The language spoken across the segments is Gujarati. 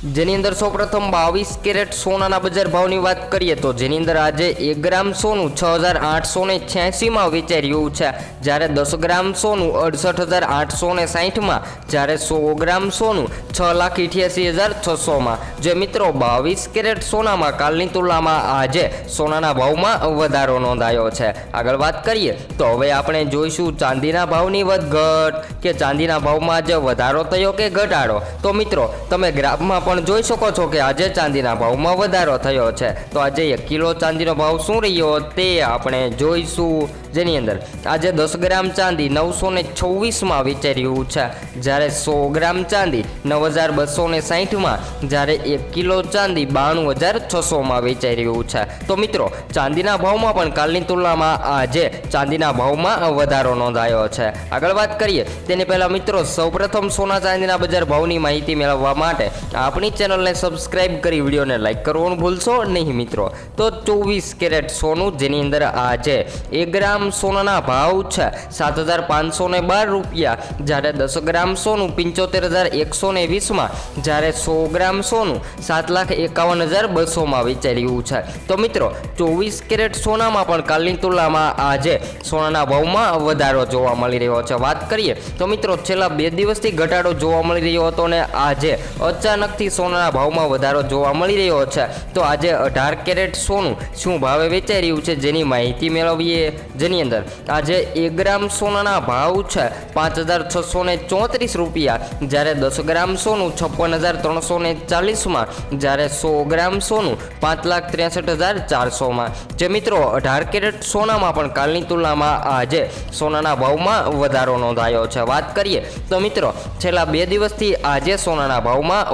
જેની અંદર સૌપ્રથમ બાવીસ કેરેટ સોનાના બજાર ભાવની વાત કરીએ તો જેની અંદર આજે એક ગ્રામ સોનું છ હજાર આઠસો ને છ્યાસીમાં વેચાઈ રહ્યું છે. જ્યારે દસ ગ્રામ સોનું અડસઠ હજાર આઠસો ને સાહીઠમાં, જ્યારે સો ગ્રામ સોનું છ લાખ અઠ્યાસી હજાર છસોમાં. જે મિત્રો, બાવીસ કેરેટ સોનામાં કાલની તુલનામાં આજે સોનાના ભાવમાં વધારો નોંધાયો છે. આગળ વાત કરીએ તો હવે આપણે જોઈશું ચાંદીના ભાવની વધઘટ, કે ચાંદીના ભાવમાં આજે વધારો થયો કે ઘટાડો? તો મિત્રો, તમે ગ્રાફમાં પણ જોઈ શકો છો કે આજે ચાંદીના ભાવમાં વધારો થયો છે. તો આજે એક કિલો ચાંદીનો ભાવ શું રહ્યો તે આપણે જોઈશું. જેની અંદર આજે દસ ગ્રામ ચાંદી નવસો ને છવ્વીસમાં વેચાઈ રહ્યું છે. જ્યારે સો ગ્રામ ચાંદી નવ હજાર બસો ને સાહીઠમાં, જ્યારે એક કિલો ચાંદી બાણું હજાર છસોમાં વેચાઈ રહ્યું છે. તો મિત્રો, ચાંદીના ભાવમાં પણ કાલની તુલનામાં આજે ચાંદીના ભાવમાં વધારો નોંધાયો છે. આગળ વાત કરીએ, તેની પહેલાં મિત્રો, સૌપ્રથમ સોના ચાંદીના બજાર ભાવની માહિતી મેળવવા માટે આપણી ચેનલને સબસ્ક્રાઇબ કરી વિડીયોને લાઇક કરવાનું ભૂલશો નહીં મિત્રો. તો ચોવીસ કેરેટ સોનું, જેની અંદર આજે એક ગ્રામ સોનાના ભાવ છે સાત હજાર પાંચસો ને બાર રૂપિયા. જ્યારે દસ ગ્રામ સોનું પંચોતેર હજાર એકસો ને વીસમાં, જ્યારે સો ગ્રામ સોનું સાત લાખ એકાવન હજાર બસોમાં વેચાઈ છે. તો મિત્રો, ચોવીસ કેરેટ સોનામાં પણ કાલની તુલનામાં આજે સોનાના ભાવમાં વધારો જોવા મળી રહ્યો છે. વાત કરીએ, તો મિત્રો, છેલ્લા બે દિવસથી ઘટાડો જોવા મળી રહ્યો હતો ને આજે અચાનકથી સોનાના ભાવમાં વધારો જોવા મળી રહ્યો છે. તો આજે અઢાર કેરેટ સોનું શું ભાવે વેચાઈ રહ્યું છે જેની માહિતી મેળવીએ જેની અંદર, આજે એક ગ્રામ સોનાના ભાવ છે પાંચ હજાર છસો ચોત્રીસ રૂપિયા, જ્યારે દસ ગ્રામ સોનું છપ્પન હજાર ત્રણસો ને ચાલીસમાં, જ્યારે સો ગ્રામ સોનું પાંચ લાખ ત્રેસઠ હજાર ચારસોમાં. જે મિત્રો, અઢાર કેરેટ સોનામાં પણ કાલની તુલનામાં આજે સોનાના ભાવમાં વધારો નોંધાયો છે. વાત કરીએ તો મિત્રો, છેલ્લા બે દિવસથી આજે સોનાના ભાવમાં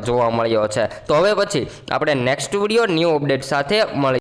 જોવા મળ્યો છે. તો હવે પછી આપણે નેક્સ્ટ વીડિયો ન્યૂ અપડેટ સાથે મળી